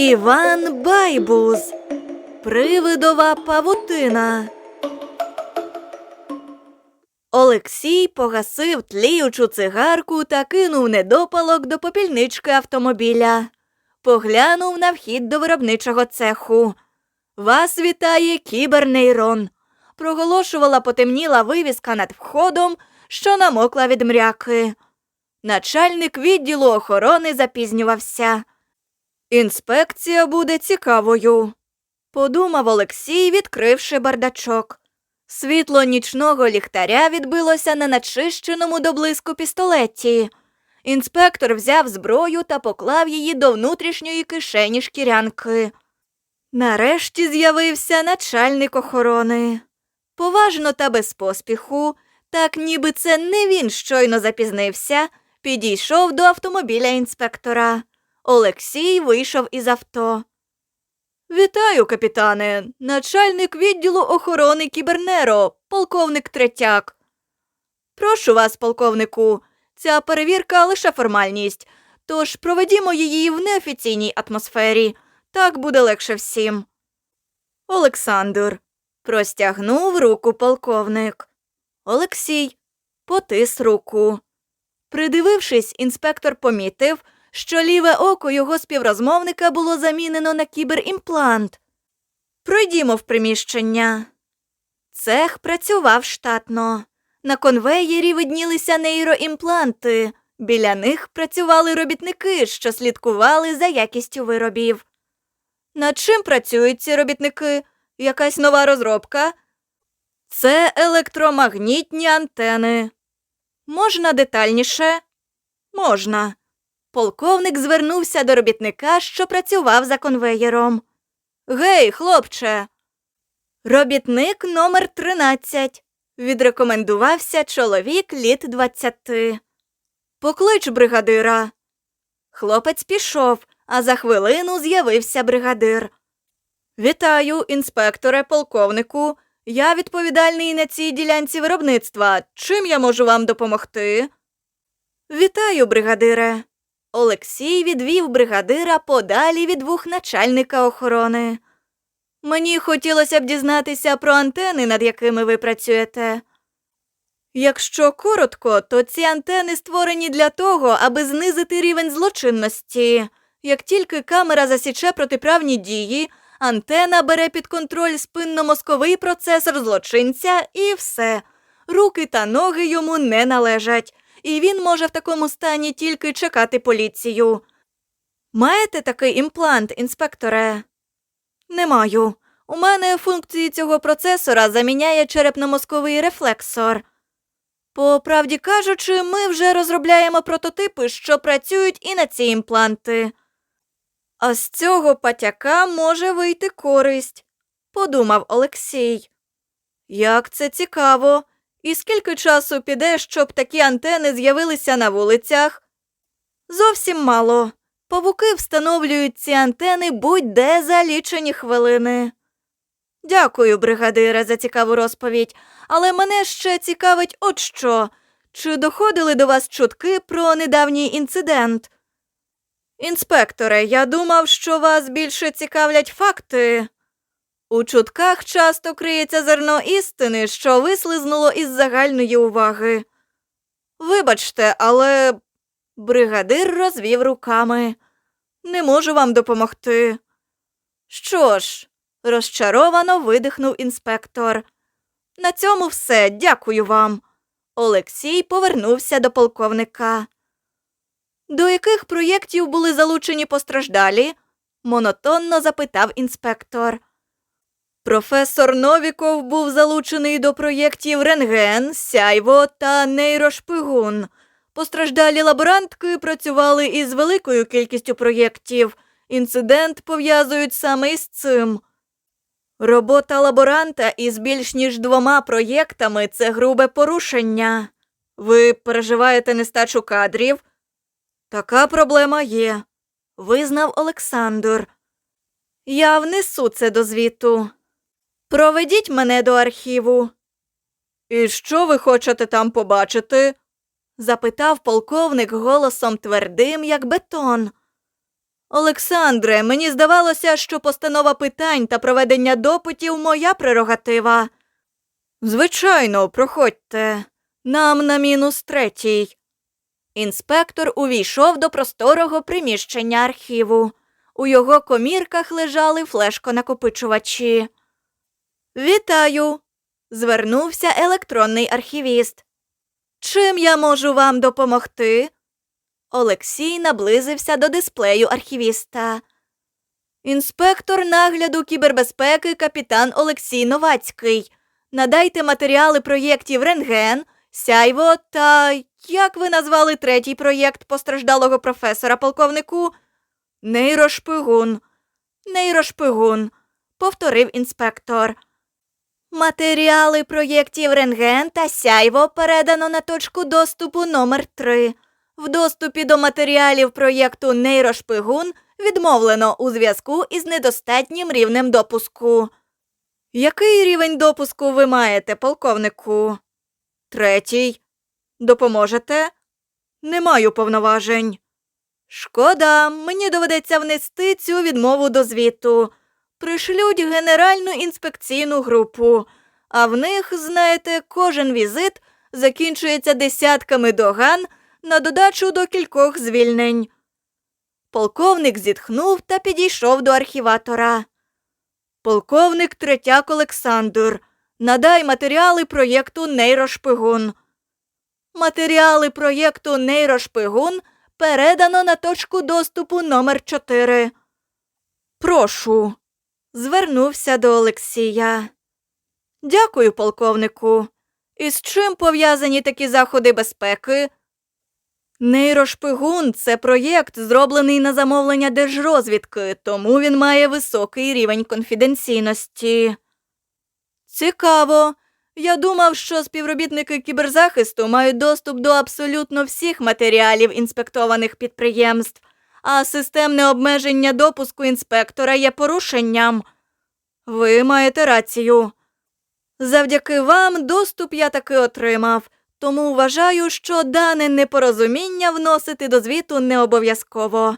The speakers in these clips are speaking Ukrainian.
Іван Байбус. Привидова павутина. Олексій погасив тліючу цигарку та кинув недопалок до попільнички автомобіля. Поглянув на вхід до виробничого цеху. Вас вітає кібернейрон. Проголошувала потемніла вивіска над входом, що намокла від мряки. Начальник відділу охорони запізнювався. Інспекція буде цікавою, подумав Олексій, відкривши бардачок. Світло нічного ліхтаря відбилося на начищеному до блиску пістолеті. Інспектор взяв зброю та поклав її до внутрішньої кишені шкірянки. Нарешті з'явився начальник охорони. Поважно та без поспіху, так ніби це не він щойно запізнився, підійшов до автомобіля інспектора. Олексій вийшов із авто. Вітаю, капітане, начальник відділу охорони Кібернеро, полковник Третяк. Прошу вас, полковнику, ця перевірка лише формальність, тож проведімо її в неофіційній атмосфері. Так буде легше всім. Олександр простягнув руку полковник. Олексій потис руку. Придивившись, інспектор помітив, що ліве око його співрозмовника було замінено на кіберімплант. Пройдімо в приміщення. Цех працював штатно. На конвеєрі виднілися нейроімпланти. Біля них працювали робітники, що слідкували за якістю виробів. Над чим працюють ці робітники? Якась нова розробка? Це електромагнітні антени. Можна детальніше? Можна. Полковник звернувся до робітника, що працював за конвеєром. Гей, хлопче. Робітник номер 13. Відрекомендувався чоловік літ 20. Поклич бригадира. Хлопець пішов, а за хвилину з'явився бригадир. Вітаю, інспекторе, полковнику. Я відповідальний на цій ділянці виробництва. Чим я можу вам допомогти? Вітаю, бригадире. Олексій відвів бригадира подалі від двох начальника охорони. Мені хотілося б дізнатися про антени, над якими ви працюєте. Якщо коротко, то ці антени створені для того, аби знизити рівень злочинності. Як тільки камера засіче протиправні дії, антена бере під контроль спинномозковий процесор злочинця і все. Руки та ноги йому не належать, і він може в такому стані тільки чекати поліцію. Маєте такий імплант, інспекторе? Не маю. У мене функції цього процесора заміняє черепно-мозковий рефлексор. По правді кажучи, ми вже розробляємо прототипи, що працюють і на ці імпланти. А з цього патяка може вийти користь, подумав Олексій. Як це цікаво. І скільки часу піде, щоб такі антени з'явилися на вулицях? Зовсім мало. Павуки встановлюють ці антени будь-де за лічені хвилини. Дякую, бригадире, за цікаву розповідь, але мене ще цікавить от що. Чи доходили до вас чутки про недавній інцидент? Інспекторе, я думав, що вас більше цікавлять факти. У чутках часто криється зерно істини, що вислизнуло із загальної уваги. Вибачте, але бригадир розвів руками. Не можу вам допомогти. Що ж, розчаровано видихнув інспектор. На цьому все, дякую вам. Олексій повернувся до полковника. До яких проєктів були залучені постраждалі? монотонно запитав інспектор. Професор Новіков був залучений до проєктів Рентген, Сяйво та Нейрошпигун. Постраждалі лаборантки працювали із великою кількістю проєктів. Інцидент пов'язують саме із цим. Робота лаборанта із більш ніж двома проєктами це грубе порушення. Ви переживаєте нестачу кадрів? Така проблема є, визнав Олександр. Я внесу це до звіту. Проведіть мене до архіву. І що ви хочете там побачити? запитав полковник голосом твердим, як бетон. Олександре, мені здавалося, що постанова питань та проведення допитів моя прерогатива. Звичайно, проходьте. Нам на мінус третій. Інспектор увійшов до просторого приміщення архіву. У його комірках лежали флешконакопичувачі. Вітаю. звернувся електронний архівіст. Чим я можу вам допомогти? Олексій наблизився до дисплею архівіста. Інспектор нагляду кібербезпеки капітан Олексій Новацький. Надайте матеріали проєктів Рентген, Сяйво та як ви назвали третій проєкт постраждалого професора полковнику? Нейрошпигун. Нейрошпигун, повторив інспектор. Матеріали проєктів Рентген та Сяйво передано на точку доступу номер 3 В доступі до матеріалів проєкту Нейрошпигун відмовлено у зв'язку із недостатнім рівнем допуску. Який рівень допуску ви маєте, полковнику? Третій. Допоможете? Не маю повноважень. Шкода, мені доведеться внести цю відмову до звіту. Пришлють генеральну інспекційну групу, а в них, знаєте, кожен візит закінчується десятками доган на додачу до кількох звільнень. Полковник зітхнув та підійшов до архіватора. Полковник Третяк Олександр, надай матеріали проєкту Нейрошпигун. Матеріали проєкту Нейрошпигун передано на точку доступу номер 4 Прошу. Звернувся до Олексія. Дякую, полковнику. Із чим пов'язані такі заходи безпеки? Нейрошпигун це проєкт, зроблений на замовлення держрозвідки, тому він має високий рівень конфіденційності. Цікаво. Я думав, що співробітники кіберзахисту мають доступ до абсолютно всіх матеріалів інспектованих підприємств, а системне обмеження допуску інспектора є порушенням. Ви маєте рацію. Завдяки вам доступ я таки отримав, тому вважаю, що дане непорозуміння вносити до звіту не обов'язково.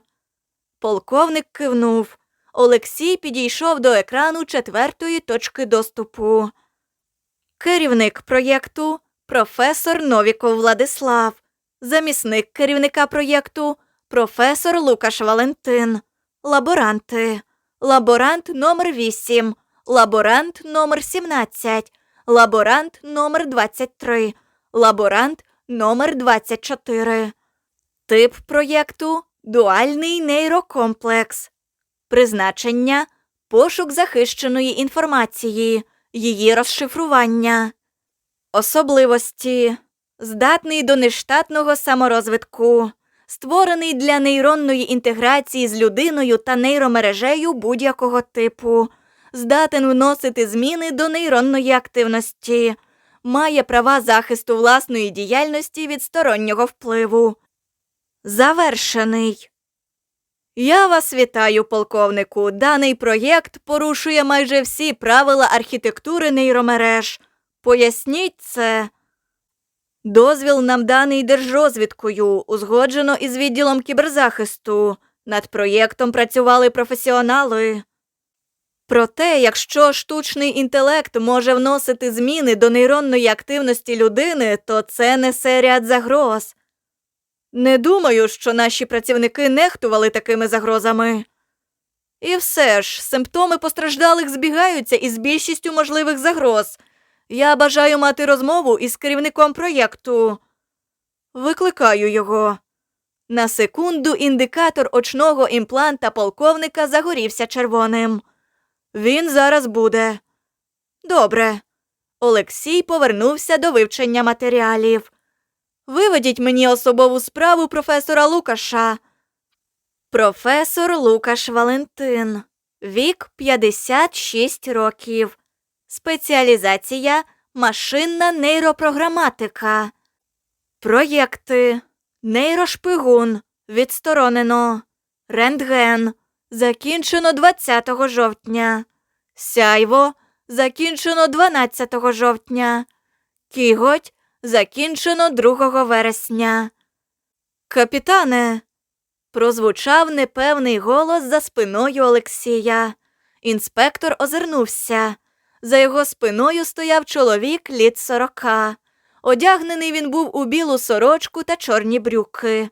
Полковник кивнув. Олексій підійшов до екрану четвертої точки доступу. Керівник проєкту професор Новіков Владислав, замісник керівника проєкту професор Лукаш Валентин, лаборанти, лаборант номер 8, лаборант номер 17, лаборант номер 23, лаборант номер 24. Тип проєкту дуальний нейрокомплекс. Призначення пошук захищеної інформації, її розшифрування. Особливості. Здатний до нештатного саморозвитку, створений для нейронної інтеграції з людиною та нейромережею будь-якого типу, здатен вносити зміни до нейронної активності, має права захисту власної діяльності від стороннього впливу. Завершений. Я вас вітаю, полковнику. Даний проєкт порушує майже всі правила архітектури нейромереж. Поясніть це. Дозвіл нам даний держрозвідкою, узгоджено із відділом кіберзахисту. Над проєктом працювали професіонали. Проте, якщо штучний інтелект може вносити зміни до нейронної активності людини, то це несе ряд загроз. Не думаю, що наші працівники нехтували такими загрозами. І все ж, симптоми постраждалих збігаються із більшістю можливих загроз. Я бажаю мати розмову із керівником проєкту. Викликаю його. На секунду індикатор очного імпланта полковника загорівся червоним. Він зараз буде. Добре. Олексій повернувся до вивчення матеріалів. Виведіть мені особову справу професора Лукаша. Професор Лукаш Валентин. Вік 56 років. Спеціалізація машинна нейропрограматика. Проєкти. Нейрошпигун. Відсторонено. Рентген. Закінчено 20 жовтня. Сяйво. Закінчено 12 жовтня. Кіготь. Закінчено 2 вересня. Капітане. Прозвучав непевний голос за спиною Олексія. Інспектор озирнувся. За його спиною стояв чоловік літ сорока. Одягнений він був у білу сорочку та чорні брюки.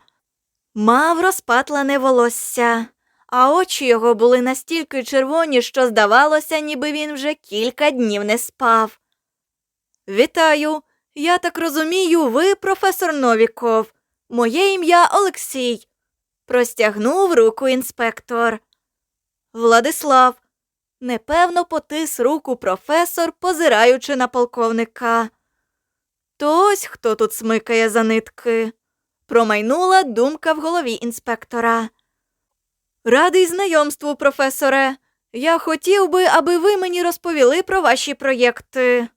Мав розпатлене волосся, а очі його були настільки червоні, що здавалося, ніби він вже кілька днів не спав. Вітаю. Я так розумію, ви професор Новіков. Моє ім'я Олексій. Простягнув руку інспектор. Владислав. Непевно потис руку професор, позираючи на полковника. То ось хто тут смикає за нитки. Промайнула думка в голові інспектора. Радий знайомству, професоре. Я хотів би, аби ви мені розповіли про ваші проєкти.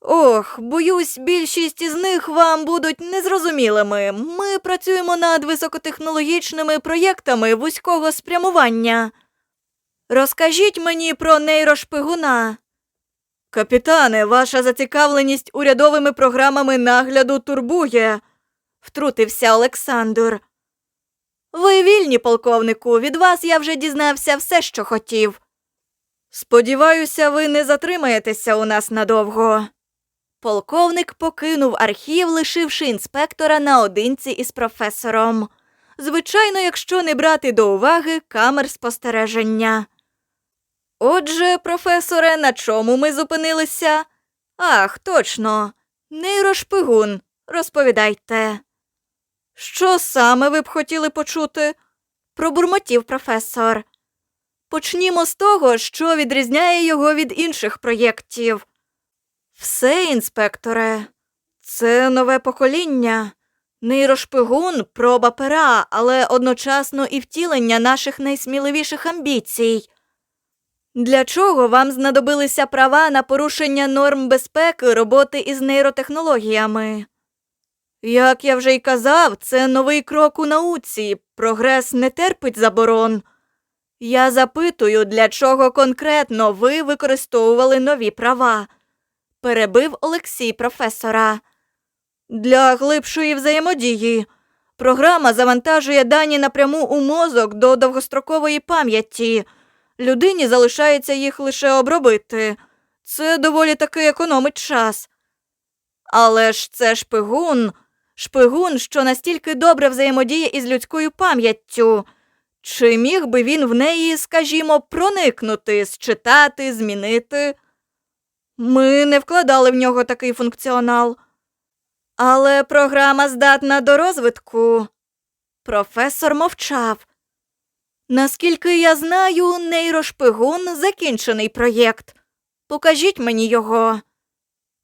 Ох, боюсь, більшість із них вам будуть незрозумілими. Ми працюємо над високотехнологічними проєктами вузького спрямування. Розкажіть мені про нейрошпигуна. Капітане, ваша зацікавленість урядовими програмами нагляду турбує, втрутився Олександр. Ви вільні, полковнику, від вас я вже дізнався все, що хотів. Сподіваюся, ви не затримаєтеся у нас надовго. Полковник покинув архів, лишивши інспектора наодинці із професором. Звичайно, якщо не брати до уваги камер спостереження. Отже, професоре, на чому ми зупинилися? Ах, точно. Нейрошпигун. Розповідайте. Що саме ви б хотіли почути? пробурмотів професор. Почнімо з того, що відрізняє його від інших проєктів. Все, інспекторе, це нове покоління. Нейрошпигун проба пера, але одночасно і втілення наших найсміливіших амбіцій. Для чого вам знадобилися права на порушення норм безпеки роботи із нейротехнологіями? Як я вже й казав, це новий крок у науці. Прогрес не терпить заборон. Я запитую, для чого конкретно ви використовували нові права? перебив Олексій професора. Для глибшої взаємодії. Програма завантажує дані напряму у мозок до довгострокової пам'яті. Людині залишається їх лише обробити. Це доволі таки економить час. Але ж це шпигун, шпигун, що настільки добре взаємодіє із людською пам'яттю. Чи міг би він в неї, скажімо, проникнути, считати, змінити? Ми не вкладали в нього такий функціонал. Але програма здатна до розвитку. Професор мовчав. Наскільки я знаю, нейрошпигун закінчений проєкт. Покажіть мені його.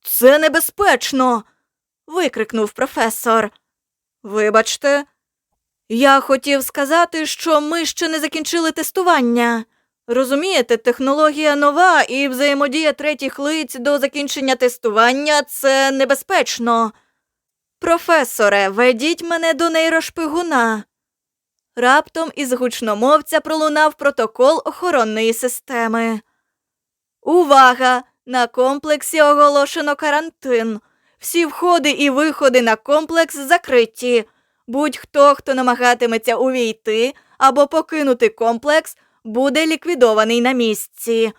Це небезпечно. викрикнув професор. Вибачте, я хотів сказати, що ми ще не закінчили тестування. Розумієте, технологія нова і взаємодія третіх лиць до закінчення тестування це небезпечно. Професоре, ведіть мене до нейрошпигуна. Раптом із гучномовця пролунав протокол охоронної системи. Увага! На комплексі оголошено карантин. Всі входи і виходи на комплекс закриті. Будь-хто, хто намагатиметься увійти або покинути комплекс, буде ліквідований на місці.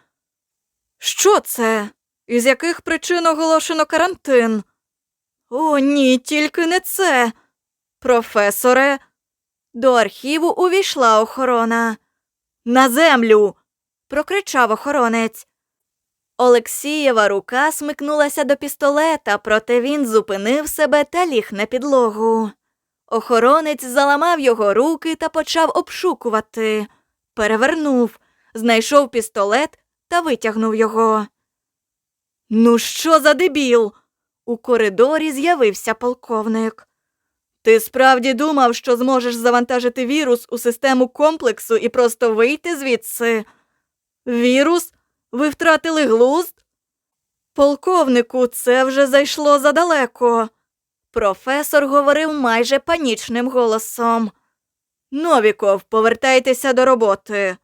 Що це? Із яких причин оголошено карантин? О, ні, тільки не це. Професоре, до архіву увійшла охорона. На землю. прокричав охоронець. Олексієва рука смикнулася до пістолета, проте він зупинив себе та ліг на підлогу. Охоронець заламав його руки та почав обшукувати. Перевернув, знайшов пістолет та витягнув його. Ну, що за дебіл? У коридорі з'явився полковник. Ти справді думав, що зможеш завантажити вірус у систему комплексу і просто вийти звідси? Вірус? Ви втратили глузд? Полковнику, це вже зайшло задалеко. Професор говорив майже панічним голосом. Новіков, повертайтеся до роботи.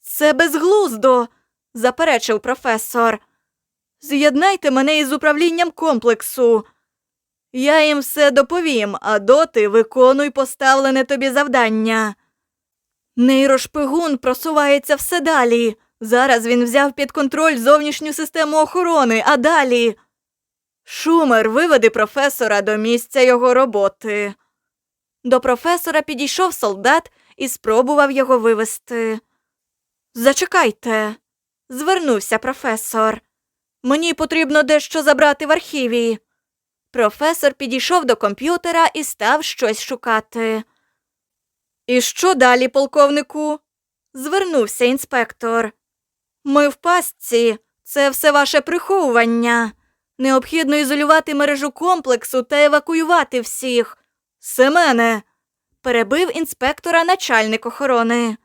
Це безглуздо, заперечив професор. З'єднайте мене із управлінням комплексу. Я їм все доповім, а доти виконуй поставлене тобі завдання. Нейрошпигун просувається все далі. Зараз він взяв під контроль зовнішню систему охорони, а далі. Шумер, виведи професора до місця його роботи. До професора підійшов солдат і спробував його вивести. Зачекайте, звернувся професор. Мені потрібно дещо забрати в архіві. Професор підійшов до комп'ютера і став щось шукати. І що далі, полковнику? звернувся інспектор. Ми в пастці, це все ваше приховування. Необхідно ізолювати мережу комплексу та евакуювати всіх. Семене, перебив інспектора начальник охорони.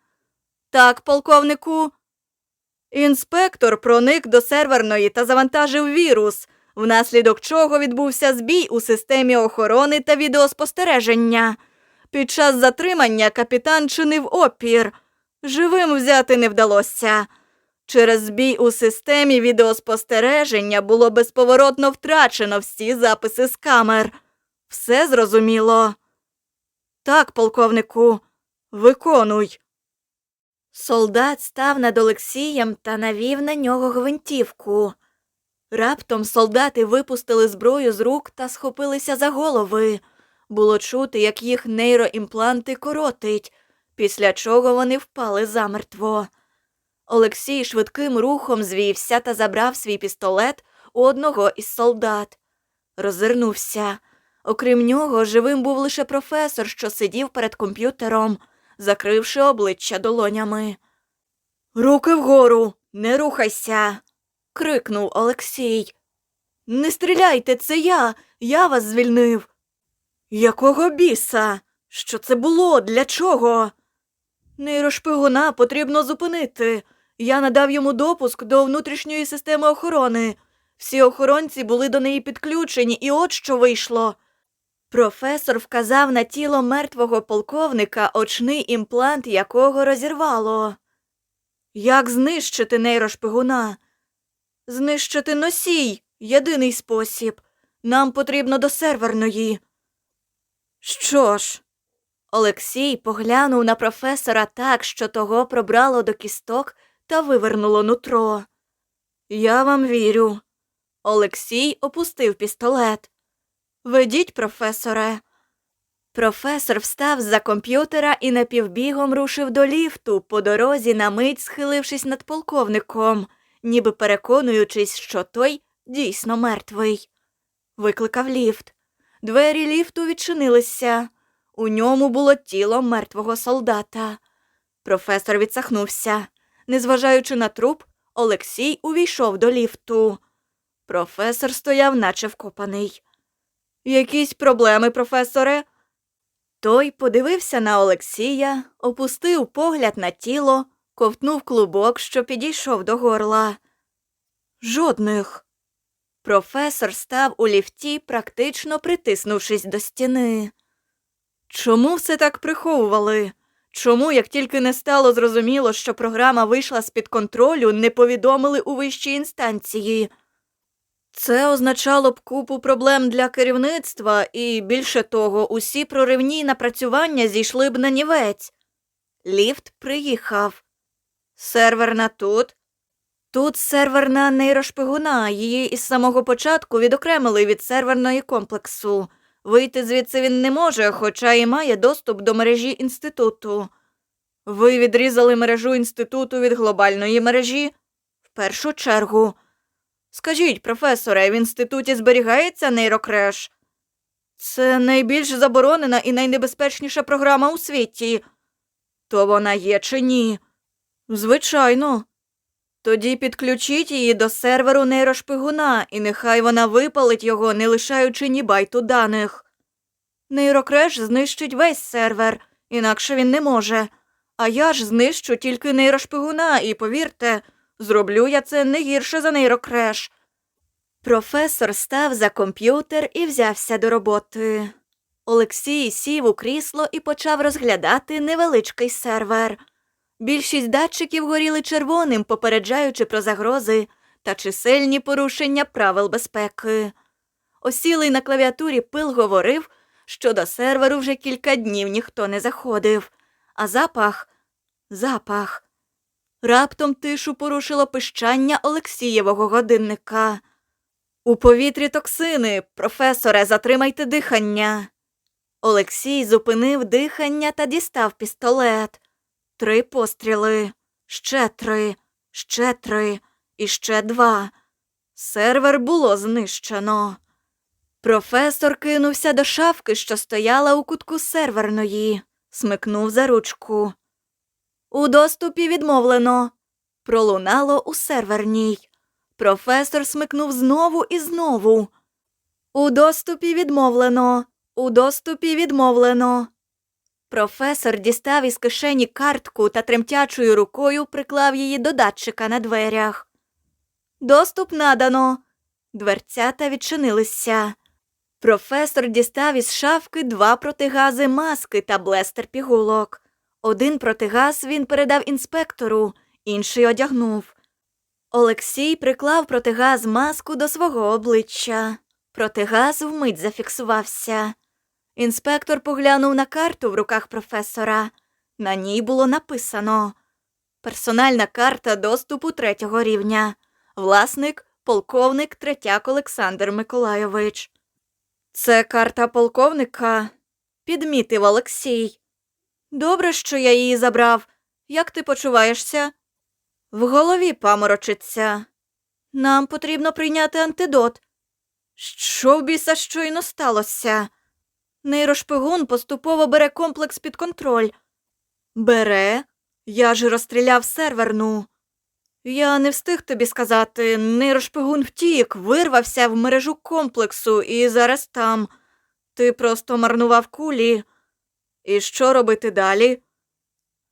Так, полковнику. Інспектор проник до серверної та завантажив вірус, внаслідок чого відбувся збій у системі охорони та відеоспостереження. Під час затримання капітан чинив опір. Живим взяти не вдалося. Через збій у системі відеоспостереження було безповоротно втрачено всі записи з камер. Все зрозуміло. Так, полковнику, виконуй. Солдат став над Олексієм та навів на нього гвинтівку. Раптом солдати випустили зброю з рук та схопилися за голови. Було чути, як їх нейроімпланти коротить, після чого вони впали замертво. Олексій швидким рухом звівся та забрав свій пістолет у одного із солдат. Роззирнувся. Окрім нього, живим був лише професор, що сидів перед комп'ютером, закривши обличчя долонями. Руки вгору, не рухайся. Крикнув Олексій. Не стріляйте, це я. Я вас звільнив. Якого біса? Що це було? Для чого? Нейрошпигуна потрібно зупинити. Я надав йому допуск до внутрішньої системи охорони. Всі охоронці були до неї підключені, і от що вийшло. Професор вказав на тіло мертвого полковника, очний імплант якого розірвало. Як знищити нейрошпигуна? Знищити носій єдиний спосіб. Нам потрібно до серверної. Що ж? Олексій поглянув на професора так, що того пробрало до кісток та вивернуло нутро. Я вам вірю. Олексій опустив пістолет. Ведіть, професоре. Професор встав з-за комп'ютера і напівбігом рушив до ліфту, по дорозі на мить схилившись над полковником, ніби переконуючись, що той дійсно мертвий. Викликав ліфт. Двері ліфту відчинилися. У ньому було тіло мертвого солдата. Професор відсахнувся. Незважаючи на труп, Олексій увійшов до ліфту. Професор стояв, наче вкопаний. Якісь проблеми, професоре? Той подивився на Олексія, опустив погляд на тіло, ковтнув клубок, що підійшов до горла. Жодних. Професор став у ліфті, практично притиснувшись до стіни. Чому все так приховували? Чому, як тільки не стало зрозуміло, що програма вийшла з-під контролю, не повідомили у вищій інстанції? Це означало б купу проблем для керівництва, і більше того, усі проривні напрацювання зійшли б на нівець. Ліфт приїхав. Серверна тут. Тут серверна нейрошпигуна. Її із самого початку відокремили від серверної комплексу. Вийти звідси він не може, хоча і має доступ до мережі інституту. Ви відрізали мережу інституту від глобальної мережі? В першу чергу. Скажіть, професоре, в інституті зберігається нейрокреш? Це найбільш заборонена і найнебезпечніша програма у світі. То вона є чи ні? Звичайно. Тоді підключіть її до серверу нейрошпигуна, і нехай вона випалить його, не лишаючи ні байту даних. Нейрокреш знищить весь сервер, інакше він не може. А я ж знищу тільки нейрошпигуна, і повірте, зроблю я це не гірше за нейрокреш. Професор став за комп'ютер і взявся до роботи. Олексій сів у крісло і почав розглядати невеличкий сервер. Більшість датчиків горіли червоним, попереджаючи про загрози та чисельні порушення правил безпеки. Осілий на клавіатурі пил говорив, що до серверу вже кілька днів ніхто не заходив, а запах запах. Раптом тишу порушило пищання Олексієвого годинника. У повітрі токсини, професоре, затримайте дихання. Олексій зупинив дихання та дістав пістолет. Три постріли, ще три, ще три і ще два. Сервер було знищено. Професор кинувся до шафки, що стояла у кутку серверної, смикнув за ручку. У доступі відмовлено. Пролунало у серверній. Професор смикнув знову і знову. У доступі відмовлено. У доступі відмовлено. Професор дістав із кишені картку та тремтячою рукою приклав її до датчика на дверях. Доступ надано. Дверцята відчинилися. Професор дістав із шафки два протигази маски та блестер пігулок. Один протигаз він передав інспектору, інший одягнув. Олексій приклав протигаз маску до свого обличчя. Протигаз вмить зафіксувався. Інспектор поглянув на карту в руках професора. На ній було написано Персональна карта доступу третього рівня. Власник полковник Третяк Олександр Миколайович. Це карта полковника, підмітив Олексій. Добре, що я її забрав. Як ти почуваєшся? В голові паморочиться. Нам потрібно прийняти антидот. Що в біса щойно сталося? Нейрошпигун поступово бере комплекс під контроль. Бере? Я ж розстріляв серверну. Я не встиг тобі сказати, нейрошпигун втік, вирвався в мережу комплексу і зараз там. Ти просто марнував кулі. І що робити далі?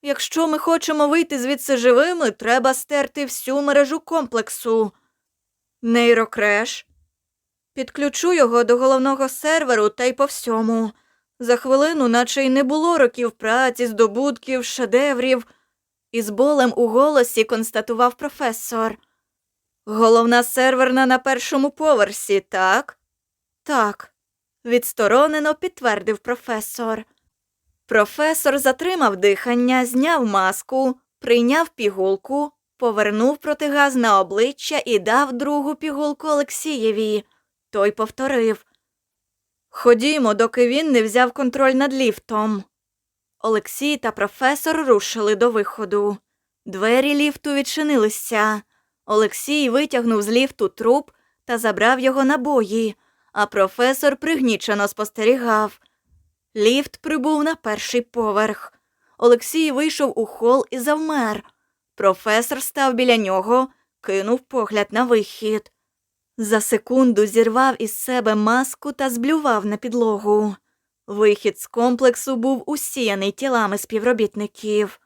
Якщо ми хочемо вийти звідси живими, треба стерти всю мережу комплексу. Нейрокреш. Підключу його до головного серверу та й по всьому. За хвилину, наче й не було років праці, здобутків, шедеврів. Із болем у голосі констатував професор. Головна серверна на першому поверсі, так? Так, відсторонено підтвердив професор. Професор затримав дихання, зняв маску, прийняв пігулку, повернув протигаз на обличчя і дав другу пігулку Олексієві. Той повторив Ходімо, доки він не взяв контроль над ліфтом. Олексій та професор рушили до виходу. Двері ліфту відчинилися. Олексій витягнув з ліфту труп та забрав його набої, а професор пригнічено спостерігав. Ліфт прибув на перший поверх. Олексій вийшов у хол і завмер. Професор став біля нього, кинув погляд на вихід. За секунду зірвав із себе маску та зблював на підлогу. Вихід з комплексу був усіяний тілами співробітників.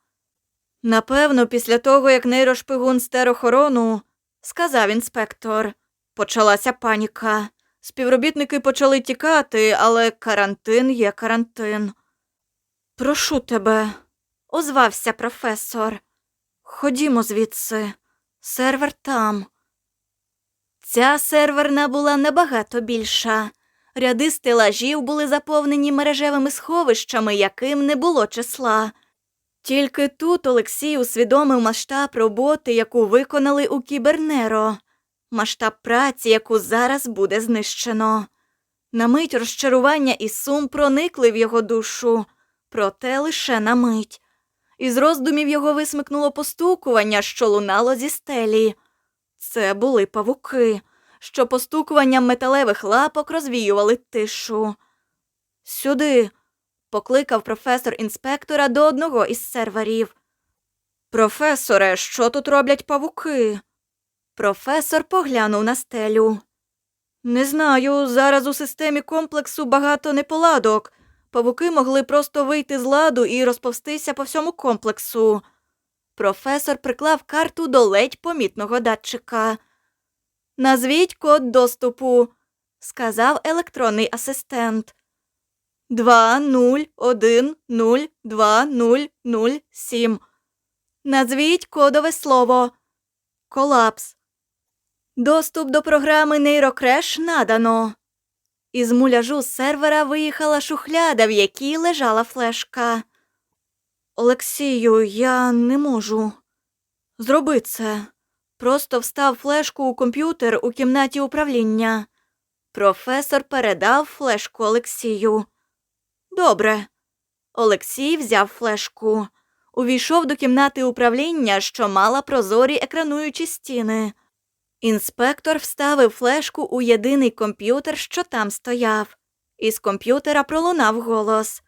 Напевно, після того, як нейрошпигун стер охорону, сказав інспектор, почалася паніка. Співробітники почали тікати, але карантин є карантин. Прошу тебе, озвався професор. Ходімо звідси, сервер там. Ця серверна була набагато більша. Ряди стелажів були заповнені мережевими сховищами, яким не було числа. Тільки тут Олексій усвідомив масштаб роботи, яку виконали у Кібернеро, масштаб праці, яку зараз буде знищено. На мить розчарування і сум проникли в його душу, проте лише на мить. Із роздумів його висмикнуло постукування, що лунало зі стелі. Це були павуки, що постукуванням металевих лапок розвіювали тишу. Сюди, покликав професор інспектора до одного із серверів. Професоре, що тут роблять павуки? Професор поглянув на стелю. Не знаю, зараз у системі комплексу багато неполадок. Павуки могли просто вийти з ладу і розповстися по всьому комплексу. Професор приклав карту до ледь помітного датчика. Назвіть код доступу, сказав електронний асистент. Два нуль один нуль два нуль нуль сім. Назвіть кодове слово. Колапс. Доступ до програми Нейрокреш надано. Із муляжу сервера виїхала шухляда, в якій лежала флешка. Олексію, я не можу. Зроби це. Просто встав флешку у комп'ютер у кімнаті управління. Професор передав флешку Олексію. Добре. Олексій взяв флешку. Увійшов до кімнати управління, що мала прозорі екрануючі стіни. Інспектор вставив флешку у єдиний комп'ютер, що там стояв. Із комп'ютера пролунав голос.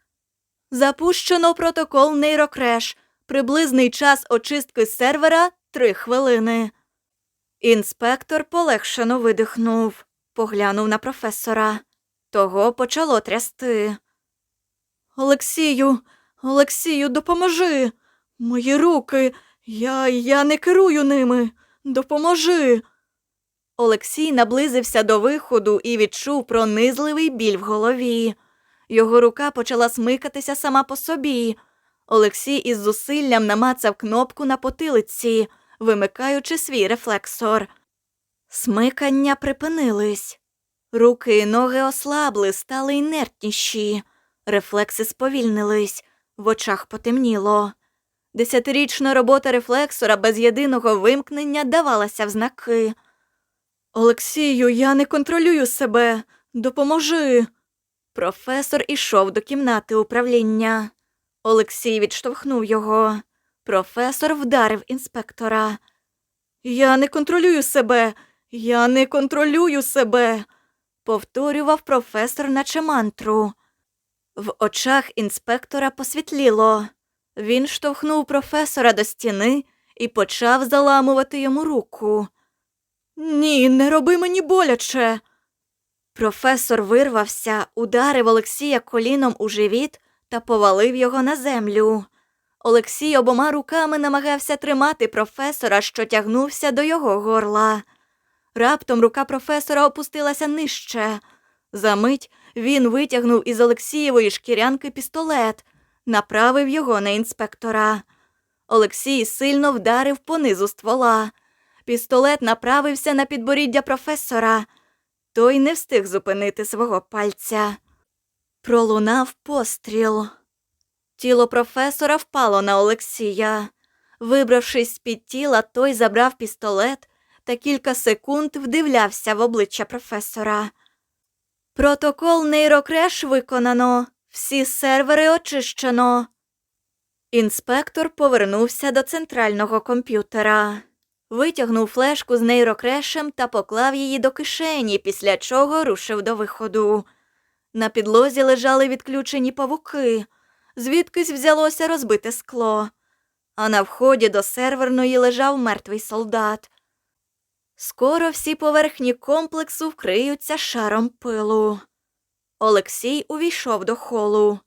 Запущено протокол нейрокреш. Приблизний час очистки сервера три хвилини. Інспектор полегшено видихнув, поглянув на професора. Того почало трясти. Олексію, Олексію, допоможи. Мої руки, я, я не керую ними. Допоможи. Олексій наблизився до виходу і відчув пронизливий біль в голові. Його рука почала смикатися сама по собі. Олексій із зусиллям намацав кнопку на потилиці, вимикаючи свій рефлексор. Смикання припинились. Руки і ноги ослабли, стали інертніші. Рефлекси сповільнились, в очах потемніло. Десятирічна робота рефлексора без єдиного вимкнення давалася в знаки. Олексію, я не контролюю себе. Допоможи. Професор ішов до кімнати управління. Олексій відштовхнув його. Професор вдарив інспектора. Я не контролюю себе. Я не контролюю себе, повторював професор, наче мантру. В очах інспектора посвітліло. Він штовхнув професора до стіни і почав заламувати йому руку. Ні, не роби мені боляче. Професор вирвався, ударив Олексія коліном у живіт та повалив його на землю. Олексій обома руками намагався тримати професора, що тягнувся до його горла. Раптом рука професора опустилася нижче. Замить він витягнув із Олексієвої шкірянки пістолет, направив його на інспектора. Олексій сильно вдарив понизу ствола. Пістолет направився на підборіддя професора. Той не встиг зупинити свого пальця. Пролунав постріл. Тіло професора впало на Олексія. Вибравшись з під тіла, той забрав пістолет та кілька секунд вдивлявся в обличчя професора. Протокол нейрокреш виконано, всі сервери очищено. Інспектор повернувся до центрального комп'ютера, витягнув флешку з нейрокрешем та поклав її до кишені, після чого рушив до виходу. На підлозі лежали відключені павуки, звідкись взялося розбите скло, а на вході до серверної лежав мертвий солдат. Скоро всі поверхні комплексу вкриються шаром пилу. Олексій увійшов до холу.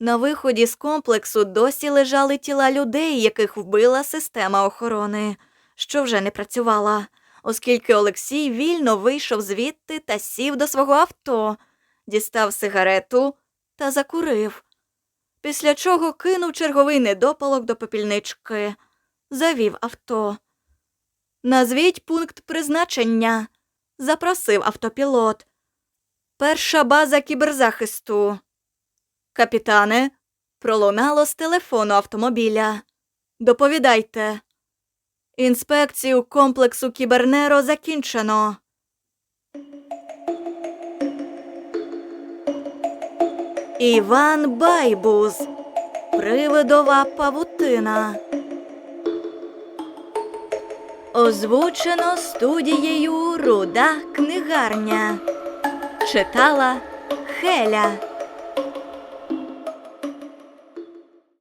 На виході з комплексу досі лежали тіла людей, яких вбила система охорони, що вже не працювала, оскільки Олексій вільно вийшов звідти та сів до свого авто, дістав сигарету та закурив. Після чого кинув черговий недопалок до попільнички, завів авто. Назвіть пункт призначення, запросив автопілот. Перша база кіберзахисту. Капітане, пролунало з телефону автомобіля. Доповідайте. Інспекцію комплексу Кібернеро закінчено. Іван Байбуз. Привидова павутина. Озвучено студією Руда книгарня. Читала Хеля.